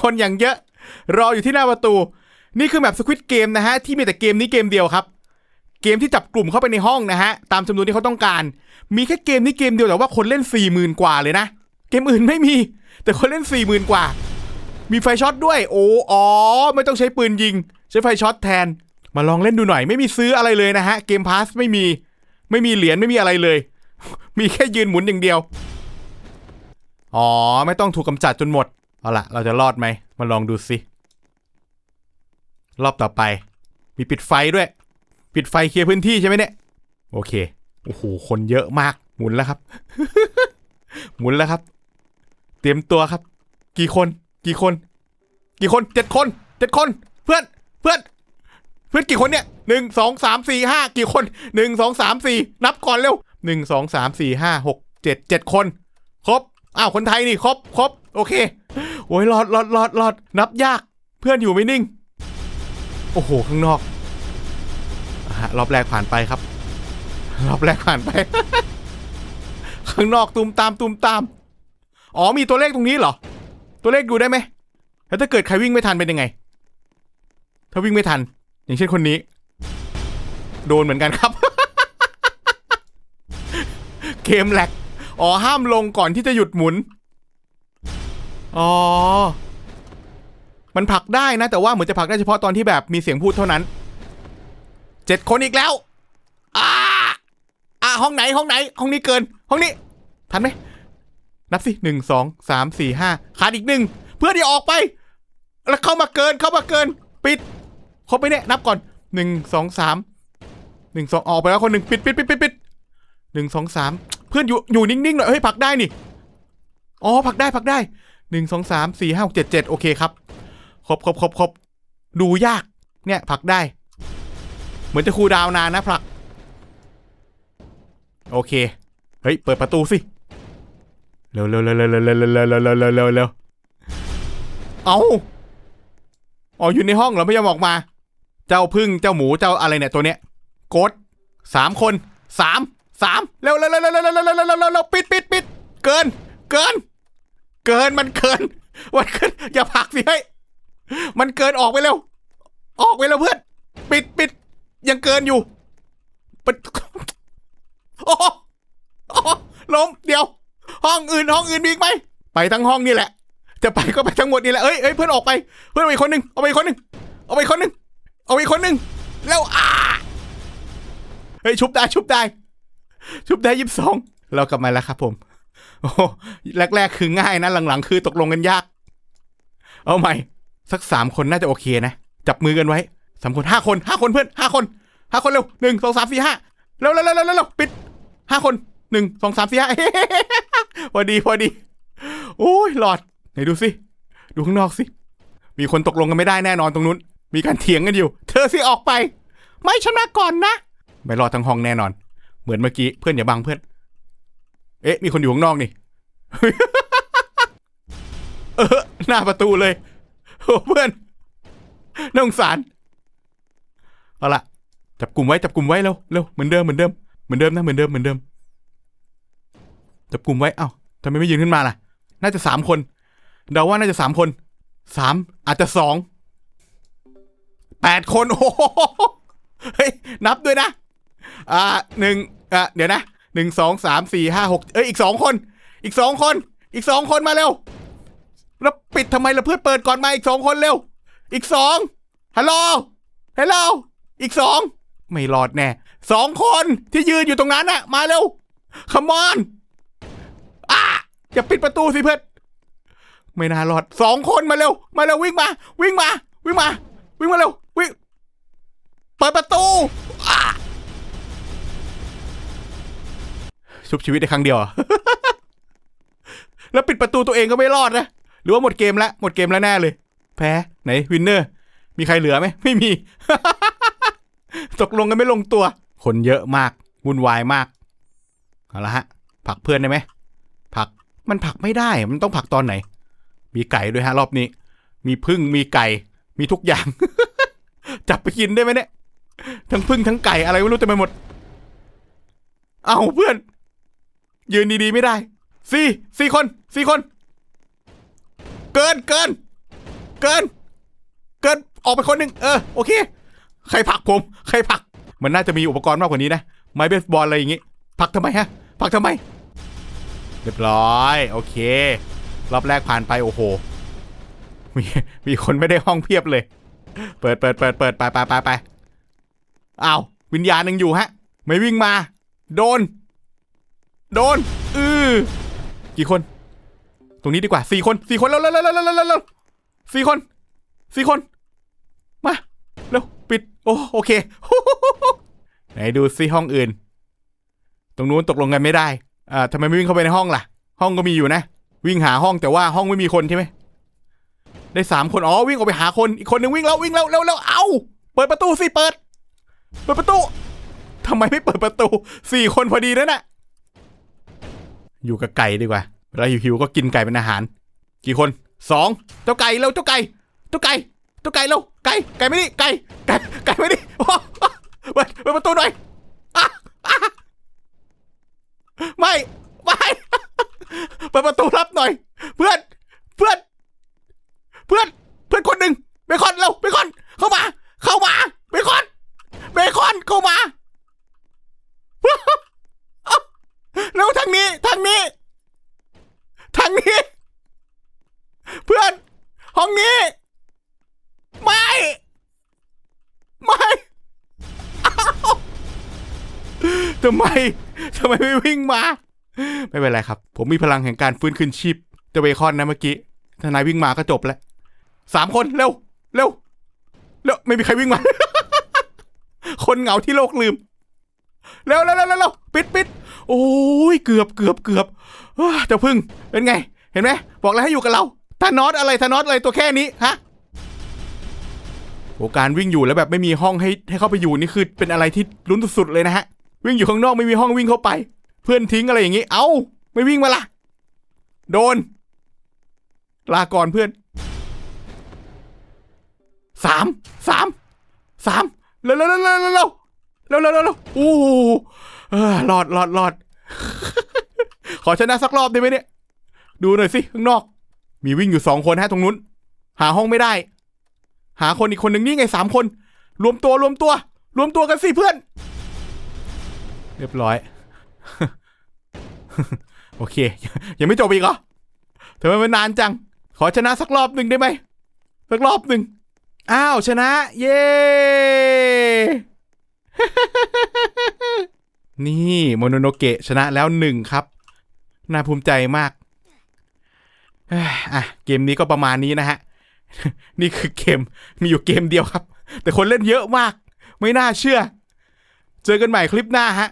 คนอย่างเยอะ รออยู่ที่หน้าประตู นี่คือแบบสควิตเกมนะฮะ ที่มีแต่เกมนี้เกมเดียวครับ เกมที่จับกลุ่มเข้าไปในห้องนะฮะ ตามจำนวนที่เขาต้องการ มีแค่เกมนี้เกมเดียวแต่ว่าคนเล่น4 0,000กว่าเลยนะ เกมอื่นไม่มี แต่คนเล่น4 0,000กว่า มีไฟช็อตด้วย โอ้อ๋อ ไม่ต้องใช้ปืนยิง ใช้ไฟช็อตแทน มาลองเล่นดูหน่อย ไม่มีซื้ออะไรเลยนะฮะ เกมพาสไม่มี ไม่มีเหรียญไม่มีอะไรเลย มีแค่ยืนหมุนอย่างเดียว อ๋อ ไม่ต้องถูกกำจัดจนหมด เอาละเราจะรอดไหม มาลองดูสิรอบต่อไป มีปิดไฟด้วย ปิดไฟเคลียร์พื้นที่ใช่ไหมเนี่ย โอเค โอ้โห คนเยอะมาก หมุนแล้วครับ หมุนแล้วครับ เตรียมตัวครับ กี่คน กี่คน กี่คน เจ็ดคน เจ็ดคน เพื่อน เพื่อน เพื่อนกี่คนเนี่ยหนึ่งสองสามสี่ห้ากี่คนหนึ่งสองสามสี่นับก่อนเร็วหนึ่งสองสามสี่ห้าหกเจ็ดเจ็ดคน ครบ อ้าว คนไทยนี่ครบครบโอเคโอ้ยรอดรอดรอดรอดนับยาก เพื่อนอยู่ไม่นิ่ง โอ้โห ข้างนอกรอบแรกผ่านไปครับ รอบแรกผ่านไป ข้างนอกตูมตามตูมตาม อ๋อมีตัวเลขตรงนี้เหรอ ตัวเลขดูได้ไหมแล้วถ้าเกิดใครวิ่งไม่ทันเป็นยังไง ถ้าวิ่งไม่ทัน อย่างเช่นคนนี้ โดนเหมือนกันครับ เกมแหลก อ๋อห้ามลงก่อนที่จะหยุดหมุน อ๋อ มันผลักได้นะ แต่ว่าเหมือนจะผลักได้เฉพาะตอนที่แบบมีเสียงพูดเท่านั้น เจ็ดคนอีกแล้ว อ่า อ่าห้องไหนห้องไหน ห้องนี้เกิน ห้องนี้ ทันไหม นับสิหนึ่งสองสามสี่ห้าขาดอีกหนึ่งเพื่อที่ออกไป แล้วเข้ามาเกินเข้ามาเกิน ปิดครบไปเนี่ยนับก่อนหนึ่งสองสามหนึ่งสองออกไปแล้วคนหนึ่งปิดปิดปิดปิดปิดหนึ่งสองสาม พื่อนอยู่อยู่นิ่งๆหน่อยเฮ้ยผลักได้นี่อ๋อผลักได้ผลักได้หนึ่งสองสามสี่ห้าหกเจ็ดเจ็ดโอเคครับครบครบครบครบดูยาก เนี่ยผลักได้ เหมือนจะคูดาวนานนะผลัก โอเค เฮ้ย เปิดประตูสิเร็วเร็วเร็วเร็วเร็วเร็วเร็วเร็วเร็วเร็วเร็วเอาอ๋ออยู่ในห้องเหรอไม่ยอมออกมา เจ้าพึ่งเจ้าหมูเจ้าอะไรเนี่ยตัวเนี้ยกดสามคนสาม สามเร็วเร็วเร็วเร็วเร็วเร็วเร็วเร็วเร็วเร็วเร็วปิดปิดปิดเกิน เกิน เกินมันเกินมันเกินอย่าผักสิเฮ้มันเกินออกไปเร็ว ออกไปเร็วเพื่อน ปิดปิดยังเกินอยู่ปิดโอ้โหโอ้โหล้มเดี๋ยว ห้องอื่นห้องอื่นมีอีกไหมไปทั้งห้องนี่แหละ จะไปก็ไปทั้งหมดนี่แหละเอ้ยเอ้ยเพื่อนออกไป เพื่อนเอาไปอีกคนหนึ่งเอาไปอีกคนหนึ่งเอาไปอีกคนหนึ่งเอาไปอีกคนหนึ่งแล้วอ่าเฮ้ยชุบได้ชุบได้ ชุบได้ยี่สิบสองเรากลับมาแล้วครับผม โอ้แรก ๆ คือง่ายนะ หลัง ๆ คือตกลงกันยาก เอาใหม่ สักสามคนน่าจะโอเคนะ จับมือกันไว้สามคนห้าคนห้าคนเพื่อนห้าคนห้าคนเร็วหนึ่งสองสามสี่ห้าเร็วเร็วเร็วเร็วเร็วปิดห้าคนหนึ่งสองสามสี่ห้าพอดีพอดี โอ้ยหลอด ไหนดูสิ ดูข้างนอกสิ มีคนตกลงกันไม่ได้แน่นอนตรงนู้น มีการเถียงกันอยู่ เธอสิออกไป ไม่ชนะก่อนนะ ไม่รอดทั้งห้องแน่นอน เหมือนเมื่อกี้เพื่อนอย่าบังเพื่อน เอ๊ะ มีคนอยู่ข้างนอกนี่ เออ หน้าประตูเลยโอ้เพื่อนน่าสงสาร เอาละจับกลุ่มไว้จับกลุ่มไว้เร็วเร็วเหมือนเดิมเหมือนเดิมเหมือนเดิมนะเหมือนเดิมเหมือนเดิมจับกลุ่มไว้เอ้าทำไมไม่ยืนขึ้นมาล่ะ น่าจะสามคนเดาว่าน่าจะสามคนสามอาจจะสองแปดคนโอ้เฮ้ยนับด้วยนะ อ่าหนึ่งอ่าเดี๋ยวนะหนึ่งสองสามสี่ห้าหกเอ้ยอีกสองคน อีกสองคน อีกสองคนมาเร็วแล้วปิดทำไมล่ะเพื่อนเปิดก่อนมาอีกสองคนเร็ว อีกสองฮัลโหลฮัลโหลอีกสองไม่รอดแน่สองคนที่ยืนอยู่ตรงนั้นน่ะ มาเร็วขมอนอะอย่าปิดประตูสิเพื่อนไม่น่ารอดสองคนมาเร็ว มาเร็ววิ่งมา วิ่งมา วิ่งมา วิ่งมาเร็ว วิ่ง เปิดประตูอะ ชุบชีวิตได้ครั้งเดียว แล้วปิดประตูตัวเองก็ไม่รอดนะ หรือว่าหมดเกมแล้ว หมดเกมแล้วแน่เลย แพ้ ไหนวินเนอร์ มีใครเหลือไหม ไม่มี ตกลงกันไม่ลงตัว คนเยอะมาก วุ่นวายมาก เอาละฮะ ผักเพื่อนได้ไหม ผัก มันผักไม่ได้ มันต้องผักตอนไหน มีไก่ด้วยฮะ รอบนี้ มีพึ่ง มีไก่ มีทุกอย่าง จับไปกินได้ไหมเนี่ย ทั้งพึ่งทั้งไก่อะไรไม่รู้เต็มไปหมด เอาเพื่อน ยืนดีๆไม่ได้สี่สี่คนสี่คน เกินเกิน เกิน เกินออกไปคนหนึ่งเออโอเค ใครผักผม ใครผัก มันน่าจะมีอุปกรณ์มากกว่านี้นะไม้เบสบอลอะไรอย่างงี้ผักทำไมฮะผักทำไม เรียบร้อย โอเครอบแรกผ่านไปโอ้โหมีมีคนไม่ได้ห้องเพียบเลย เปิดเปิดเปิดเปิดไปไปไปไปอ้าววิญญาณยังอยู่ฮะ ไม่วิ่งมา โดน โดน อือกี่คน ตรงนี้ดีกว่าสี่คนสี่คนแล้วแล้วแล้วแล้วแล้วสี่คนสี่คน มาเร็วปิด โอ้โอเค ไหนดูซิห้องอื่น ตรงนู้นตกลงกันไม่ได้ อ่าทำไมไม่วิ่งเข้าไปในห้องล่ะ ห้องก็มีอยู่นะ วิ่งหาห้องแต่ว่าห้องไม่มีคนใช่ไหมได้สามคน อ๋อ วิ่งออกไปหาคน อีกคนหนึ่งวิ่งแล้ว วิ่งแล้วเร็วเร็วเอา เปิดประตูสิ เปิด เปิดประตูทำไมไม่เปิดประตูสี่คนพอดีนั่นน่ะ อยู่กับไก่ดีกว่าเวลาหิวๆก็กินไก่เป็นอาหาร กี่คนสองเจ้าไก่เร็วเจ้าไก่เจ้าไก่เจ้าไก่เร็วไก่ไก่ไม่ดิไก่ไก่ไก่ไม่ดิโอ้เปิดเปิดประตูหน่อยไม่ไม่เปิดประตูรับหน่อย เพื่อน เพื่อน เพื่อน เพื่อนคนหนึ่งเบคอนเร็วเบคอน เข้ามา เข้ามาเบคอน เบคอนเข้ามา แล้วทางนี้ทางนี้ ทางนี้ เพื่อน ห้องนี้ ไม่ ไม่อ้าว ทำไมทำไมไม่วิ่งมา ไม่เป็นไรครับ ผมมีพลังแห่งการฟื้นคืนชีพเจะเบคอนนะเมื่อกี้ถ้านายวิ่งมาก็จบแล้วสามคนเร็วเร็วเร็วไม่มีใครวิ่งมา คนเหงาที่โลกลืมเร็วเร็วเร็วเร็วปิดปิดโอ้ยเกือบเกือบเกือบเจ้าพึ่งเป็นไง เห็นไหมบอกแล้วให้อยู่กับเราธานอสอะไรธานอสอะไรตัวแค่นี้ฮะโอการวิ่งอยู่แล้วแบบไม่มีห้องให้ให้เข้าไปอยู่นี่คือเป็นอะไรที่ลุ้นสุดๆเลยนะฮะ วิ่งอยู่ข้างนอกไม่มีห้องวิ่งเข้าไป เพื่อนทิ้งอะไรอย่างงี้ เอา้า ไม่วิ่งมาละโดน ลาก่อนเพื่อนสามสามสามแล้วแล้วแล้วแล้วแล้วแล้วแล้วโอ้หลอดหลอดหลอด ขอชนะสักรอบได้ไหมเนี่ย ดูหน่อยสิข้างนอก มีวิ่งอยู่สองคนฮะตรงนู้น หาห้องไม่ได้ หาคนอีกคนหนึ่งนี่ไงสามคน รวมตัวรวมตัว รวมตัวกันสิเพื่อน เรียบร้อย โอเค ยังไม่จบอีกเหรอทำไมมันนานจัง ขอชนะสักรอบหนึ่งได้ไหมสักรอบหนึ่งอ้าว ชนะ เย้ นี่โมโนโนเกะชนะแล้วหนึ่งครับ น่าภูมิใจมากอะเกมนี้ก็ประมาณนี้นะฮะ นี่คือเกมมีอยู่เกมเดียวครับ แต่คนเล่นเยอะมาก ไม่น่าเชื่อ เจอกันใหม่คลิปหน้าฮะ